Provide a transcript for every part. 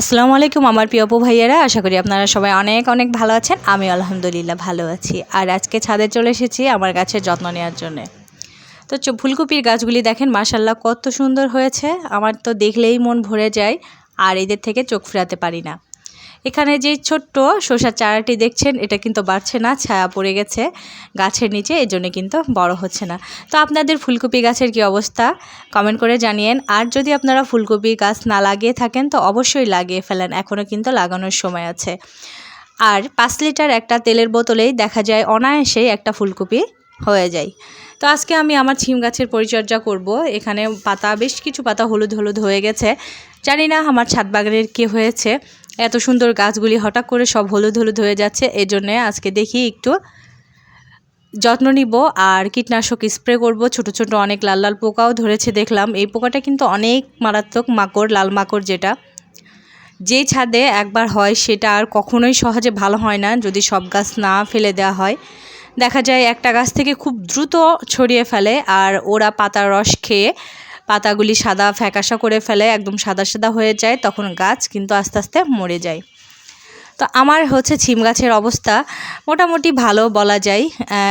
আসসালামু আলাইকুম আমার প্রিয় অপু ভাইয়েরা, আশা করি আপনারা সবাই অনেক অনেক ভালো আছেন। আমি আলহামদুলিল্লাহ ভালো আছি। আর আজকে ছাদে চলে এসেছি আমার গাছের যত্ন নেওয়ার জন্য। তো ফুলকপির গাছগুলি দেখেন মাসাল্লাহ কত সুন্দর হয়েছে। আমার তো দেখলেই মন ভরে যায়, আর এদের থেকে চোখ ফেরাতে পারি না। এখানে যে ছোট্ট শসার চারাটি দেখছেন, এটা কিন্তু বাড়ছে না, ছায়া পড়ে গেছে গাছের নিচে এই জন্য কিন্তু বড় হচ্ছে না। তো আপনাদের ফুলকপি গাছের কি অবস্থা? কমেন্ট করে জানিয়েন। আর যদি আপনারা ফুলকপি গাছ না লাগিয়ে থাকেন, তো অবশ্যই লাগিয়ে ফেলেন এখনও কিন্তু লাগানোর সময় আছে। আর পাঁচ লিটার একটা তেলের বোতলেই দেখা যায় অনায়াসেই একটা ফুলকপি হয়ে যায়। তো আজকে আমি আমার ছিম গাছের পরিচর্যা করব। এখানে পাতা, বেশ কিছু পাতা হলুদ হলুদ হয়ে গেছে। জানি না আমার ছাদ বাগানের কী হয়েছে। এত সুন্দর গাছগুলি হঠাৎ করে সব হলুদ হলুদ হয়ে যাচ্ছে এই জন্যে আজকে দেখি একটু যত্ন নিব আর কীটনাশক স্প্রে করব। ছোট ছোট অনেক লাল লাল পোকাও ধরেছে দেখলাম। এই পোকাটা কিন্তু অনেক মারাত্মক মাকড়, লাল মাকড় যেটা। যে ছাদে একবার হয় সেটা আর কখনোই সহজে ভালো হয় না, যদি সব গাছ না ফেলে দেওয়া হয়। দেখা যায় একটা গাছ থেকে খুব দ্রুত ছড়িয়ে ফেলে আর ওরা পাতার রস খেয়ে পাতাগুলি সাদা ফ্যাকাশা করে ফেলে, একদম সাদা সাদা হয়ে যায়, তখন গাছ কিন্তু আস্তে আস্তে মরে যায়। তো আমার হচ্ছে ছিম গাছের অবস্থা মোটামুটি ভালো বলা যায়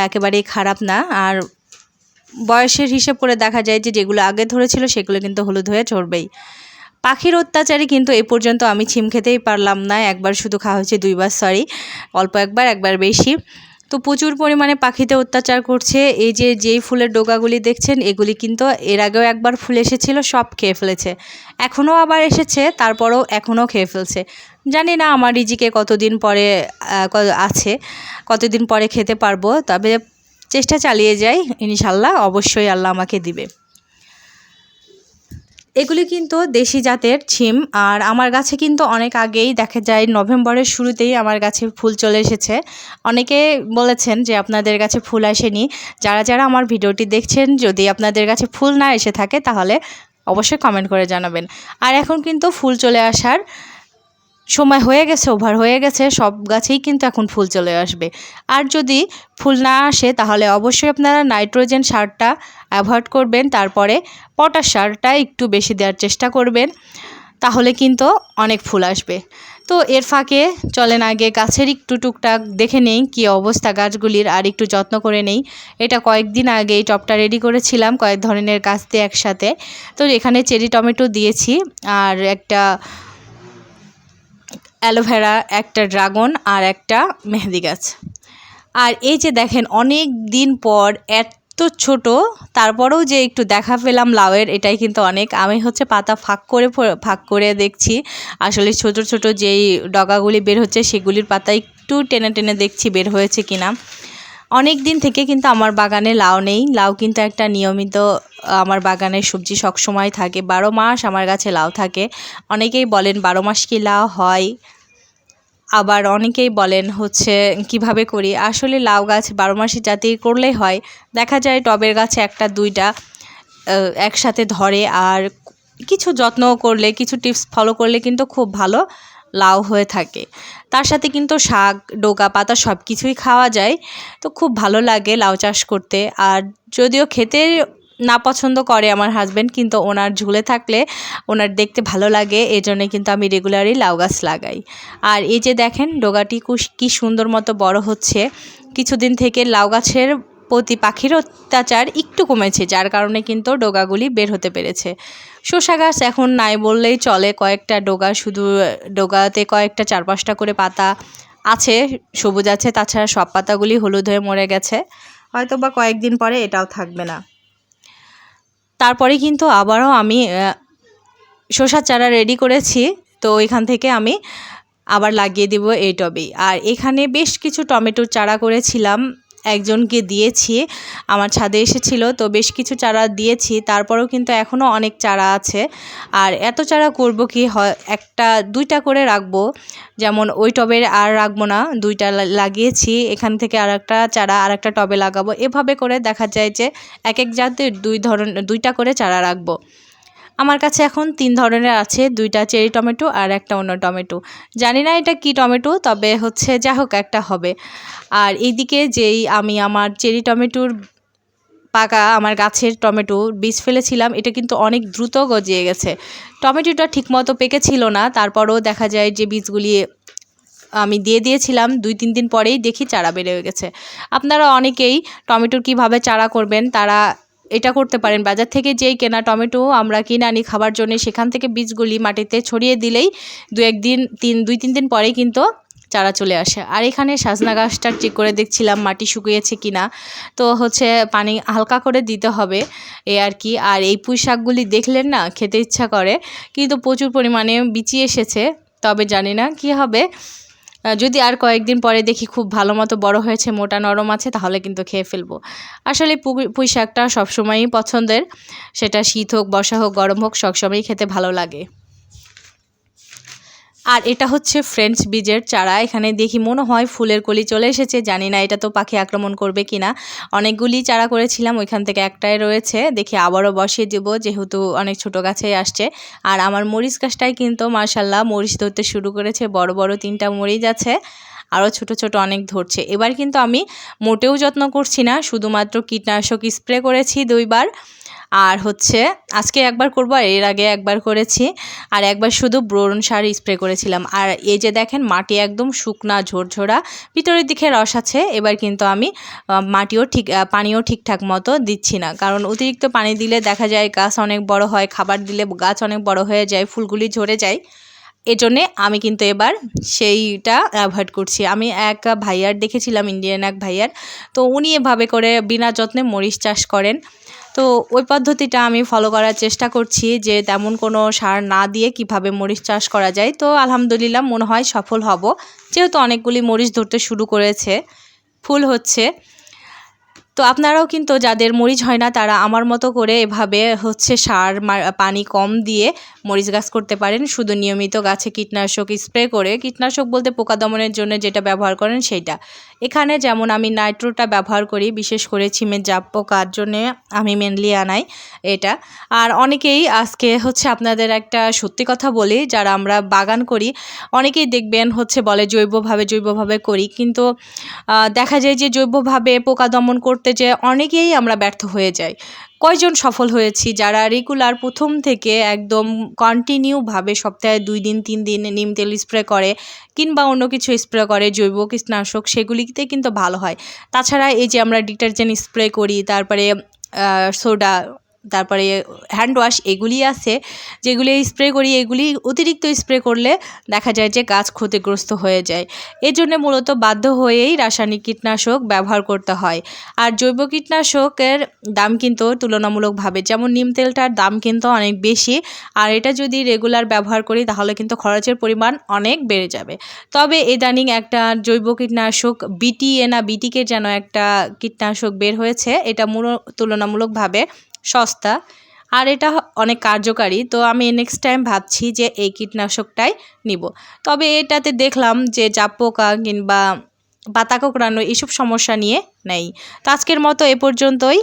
একেবারেই খারাপ না। আর বয়সের হিসেব করে দেখা যায় যে যেগুলো আগে ধরেছিল সেগুলো কিন্তু হলুদ হয়ে ঝরবেই পাখির অত্যাচারে কিন্তু এ পর্যন্ত আমি ছিম খেতেই পারলাম না, একবার শুধু খাওয়া হয়েছে দুইবার সরি অল্প একবার একবার বেশি। তো প্রচুর পরিমাণে পাখিতে অত্যাচার করছে। এই যে, যেই ফুলের ডোগাগুলি দেখছেন, এগুলি কিন্তু এর আগেও একবার ফুল এসেছিল, সব খেয়ে ফেলেছে। এখনও আবার এসেছে, তারপরেও এখনও খেয়ে ফেলছে। জানি না আমার রিজিকে কতদিন পরে আছে, কতদিন পরে খেতে পারব, তবে চেষ্টা চালিয়ে যাই, ইনশাল্লাহ, অবশ্যই আল্লাহ আমাকে দিবে। এগুলি কিন্তু দেশি জাতের ছিম, আর আমার গাছে কিন্তু অনেক আগেই দেখা যায় নভেম্বরের শুরুতেই আমার গাছে ফুল চলে এসেছে। অনেকে বলেছেন যে আপনাদের কাছে ফুল আসেনি। যারা যারা আমার ভিডিওটি দেখছেন, যদি আপনাদের কাছে ফুল না এসে থাকে, তাহলে অবশ্যই কমেন্ট করে জানাবেন। আর এখন কিন্তু ফুল চলে আসার সময় হয়ে গেছে ওভার হয়ে গেছে, সব গাছেই কিন্তু এখন ফুল চলে আসবে। আর যদি ফুল না আসে, তাহলে অবশ্যই আপনারা নাইট্রোজেন সারটা অ্যাভয়েড করবেন, তারপরে পটাশ সারটা একটু বেশি দেওয়ার চেষ্টা করবেন, তাহলে কিন্তু অনেক ফুল আসবে। তো এর ফাঁকে চলেন আগে গাছের একটু টুকটাক দেখে নেই কী অবস্থা গাছগুলির, আর একটু যত্ন করে নেই। এটা কয়েকদিন আগে এই টপটা রেডি করেছিলাম, কয়েক ধরনের গাছ দিয়ে একসাথে। তো এখানে চেরি টমেটো দিয়েছি, আর একটা অ্যালোভেরা, একটা ড্রাগন আর একটা মেহেদি গাছ। আর এই যে দেখেন, অনেক দিন পর এত ছোট, তারপরেও যে একটু দেখা পেলাম লাউয়ের, এটাই কিন্তু অনেক। আমি হচ্ছে পাতা ফাঁক করে ফাঁক করে দেখছি। আসলে ছোট ছোট যেই ডগাগুলি বের হচ্ছে, সেগুলির পাতা একটু টেনে টেনে দেখছি বের হয়েছে কিনা। অনেক দিন থেকে কিন্তু আমার বাগানে লাউ নেই। লাউ কিন্তু একটা নিয়মিত আমার বাগানে সবজি সবসময় থাকে। বারো মাস আমার গাছে লাউ থাকে। অনেকেই বলেন বারো মাস কি লাউ হয়? আবার অনেকেই বলেন হচ্ছে কীভাবে করি? আসলে লাউ গাছ বারো মাসি জাতির করলেই হয়, দেখা যায় টবের গাছে একটা, দুইটা একসাথে ধরে। আর কিছু যত্ন করলে, কিছু টিপস ফলো করলে কিন্তু খুব ভালো। লাউ হয়ে থাকে। তার সাথে কিন্তু শাক ডোকা পাতা সব কিছুই খাওয়া যায়। তো খুব ভালো লাগে লাউ চাষ করতে। আর যদিও খেতে না পছন্দ করে আমার হাজব্যান্ড কিন্তু ওনার ঝুলে থাকলে ওনার দেখতে ভালো লাগে। এই জন্যে কিন্তু আমি রেগুলারই লাউ গাছ লাগাই। আর এই যে দেখেন, ডোগাটি কী সুন্দর মতো বড় হচ্ছে। কিছুদিন থেকে লাউ গাছের প্রতি পাখির অত্যাচার একটু কমেছে, যার কারণে কিন্তু ডোগাগুলি বের হতে পেরেছে। শসা গাছ এখন নাই বললেই চলে, কয়েকটা ডোগা শুধু, ডোগাতে কয়েকটা চার পাঁচটা করে পাতা আছে, সবুজ আছে, তাছাড়া সব পাতাগুলি হলুদ হয়ে মরে গেছে। হয়তো বা কয়েকদিন পরে এটাও থাকবে না। তারপরে কিন্তু আবারও আমি শসার চারা রেডি করেছি, তো এখান থেকে আমি আবার লাগিয়ে দিব এই টবেই। আর এখানে বেশ কিছু টমেটোর চারা করেছিলাম। একজনকে দিয়েছি, আমার ছাদে এসেছিল, তো বেশ কিছু চারা দিয়েছি, তারপরেও কিন্তু এখনও অনেক চারা আছে। আর এত চারা করব কি, হয় একটা, দুইটা করে রাখব, যেমন ওই টবের আর রাখব না, দুইটা লাগিয়েছি, এখান থেকে আর একটা চারা আর একটা টবে লাগাবো। এভাবে করে দেখা যায় যে এক এক জাতের দুই ধরন, দুইটা করে চারা রাখব। আমার কাছে এখন তিন ধরনের আছে, দুইটা চেরি টমেটো আর একটা অন্য টমেটো। জানি না এটা কি টমেটো, তবে হচ্ছে যা হোক একটা হবে। আর এইদিকে যেই আমি আমার চেরি টমেটোর পাকা আমার গাছের টমেটো বীজ ফেলেছিলাম, এটা কিন্তু অনেক দ্রুত গজিয়ে গেছে। টমেটোটা ঠিকমতো পেকেছিল না, তারপরেও দেখা যায় যে বীজগুলি আমি দিয়ে দিয়েছিলাম, দুই তিন দিন পরেই দেখি চারা বেড়ে গেছে। আপনারা অনেকেই টমেটোর কীভাবে চারা করবেন, তারা এটা করতে পারেন। বাজার থেকে যেই কেনা টমেটো আমরা কিনে আনি খাবার জন্য, সেখান থেকে বীজগুলি মাটিতে ছড়িয়ে দিলেই দু একদিন তিন, দুই, তিন দিন পরেই কিন্তু চারা চলে আসে। আর এখানে সাজনা গাছটা চেক করে দেখছিলাম মাটি শুকিয়েছে কিনা। তো হচ্ছে পানি হালকা করে দিতে হবে এ আর কি। আর এই পুঁই শাকগুলি দেখলেন না? খেতে ইচ্ছা করে। কিন্তু প্রচুর পরিমাণে বিচি এসেছে। তবে জানি না কি হবে। যদি আর কয়েকদিন পরে দেখি খুব ভালো মতো বড়ো হয়েছে, মোটা নরম আছে, তাহলে কিন্তু খেয়ে ফেলব। আসলে পুঁই শাকটা সবসময়ই পছন্দের। সেটা শীত হোক, বর্ষা হোক, গরম হোক, সবসময়ই খেতে ভালো লাগে। আর এটা হচ্ছে ফ্রেঞ্চ বীজের চারা। এখানে দেখি মনে হয় ফুলের কলি চলে এসেছে। জানি না এটা তো পাখি আক্রমণ করবে কিনা। অনেকগুলি চারা করেছিলাম, ওইখান থেকে একটাই রয়েছে। দেখি আবারও বসিয়ে দেবো, যেহেতু অনেক ছোট গাছেই আসছে। আর আমার মরিচ গাছটাই কিন্তু মার্শাল্লাহ মরিচ ধরতে শুরু করেছে। বড় বড় তিনটা মরিচ আছে। আরও ছোট ছোট অনেক ধরছে। এবার কিন্তু আমি মোটেও যত্ন করছি না, শুধুমাত্র কীটনাশক স্প্রে করেছি দুইবার। আর হচ্ছে আজকে একবার করব আর এর আগে একবার করেছি। আর একবার শুধু ব্রোন সার স্প্রে করেছিলাম। আর এই যে দেখেন, মাটি একদম শুকনা, ঝোরঝোরা, ভিতরের দিকে রস আছে। এবার কিন্তু আমি মাটিও ঠিক পানিও ঠিকঠাক মতো দিচ্ছি না। কারণ অতিরিক্ত পানি দিলে দেখা যায় গাছ অনেক বড় হয়, খাবার দিলে গাছ অনেক বড় হয়ে যায়, ফুলগুলি ঝরে যায়। এজন্যে আমি কিন্তু এবার সেইটা অ্যাভয়েড করছি। আমি এক ভাইয়ার দেখেছিলাম ইন্ডিয়ান এক ভাইয়ার। তো উনি এভাবে করে বিনা যত্নে মরিচ চাষ করেন। তো ওই পদ্ধতিটা আমি ফলো করার চেষ্টা করছি যে তেমন কোনো সার না দিয়ে কীভাবে মরিচ চাষ করা যায়। তো আলহামদুলিল্লাহ মনে হয় সফল হব। যেহেতু অনেকগুলি মরিচ ধরতে শুরু করেছে, ফুল হচ্ছে। তো আপনারাও কিন্তু যাদের মরিচ হয় না, তারা আমার মতো করে এভাবে হচ্ছে সার পানি কম দিয়ে মরিচ গাছ করতে পারেন। শুধু নিয়মিত গাছে কীটনাশক স্প্রে করে, কীটনাশক বলতে পোকা দমনের জন্য যেটা ব্যবহার করেন সেইটা। এখানে যেমন আমি নাইট্রোটা ব্যবহার করি, বিশেষ করে ছিমের জাপ পোকার জন্যে আমি মেনলি আনাই এটা। আর অনেকেই আজকে হচ্ছে আপনাদের একটা সত্যি কথা বলি, যারা আমরা বাগান করি, অনেকেই দেখবেন হচ্ছে বলে জৈবভাবে জৈবভাবে করি। কিন্তু দেখা যায় যে জৈবভাবে পোকা দমন করতে যে অনেকেই আমরা ব্যর্থ হয়ে যাই। কয়জন সফল হয়েছি যারা রেগুলার প্রথম থেকে একদম কন্টিনিউভাবে সপ্তাহে দুই দিন, তিন দিন নিম তেল স্প্রে করে কিংবা অন্য কিছু স্প্রে করে, জৈব কীটনাশক সেগুলিতে কিন্তু ভালো হয়। তাছাড়া এই যে আমরা ডিটারজেন্ট স্প্রে করি, তারপরে সোডা তারপরে হ্যান্ড ওয়াশ এগুলি আছে, যেগুলি স্প্রে করি, এগুলি অতিরিক্ত স্প্রে করলে দেখা যায় যে গাছ ক্ষতিগ্রস্ত হয়ে যায়। এর জন্য মূলত বাধ্য হয়েই রাসায়নিক কীটনাশক ব্যবহার করতে হয়। আর জৈব কীটনাশকের দাম কিন্তু তুলনামূলকভাবে, যেমন নিম তেলটার দাম কিন্তু অনেক বেশি, আর এটা যদি রেগুলার ব্যবহার করি তাহলে কিন্তু খরচের পরিমাণ অনেক বেড়ে যাবে। তবে ইদানিং একটা জৈব কীটনাশক বিটিএ না বিটিকে যেন একটা কীটনাশক বের হয়েছে, এটা মূল তুলনামূলকভাবে সস্তা। আর এটা অনেক কার্যকারী। তো আমি নেক্সট টাইম ভাবছি যে এই কীটনাশকটাই নিব। তবে এটাতে দেখলাম যে জাপ পোকা কিংবা পাতা কোঁকড়ানো এইসব সমস্যা নিয়ে নেই। তো আজকের মতো এ পর্যন্তই।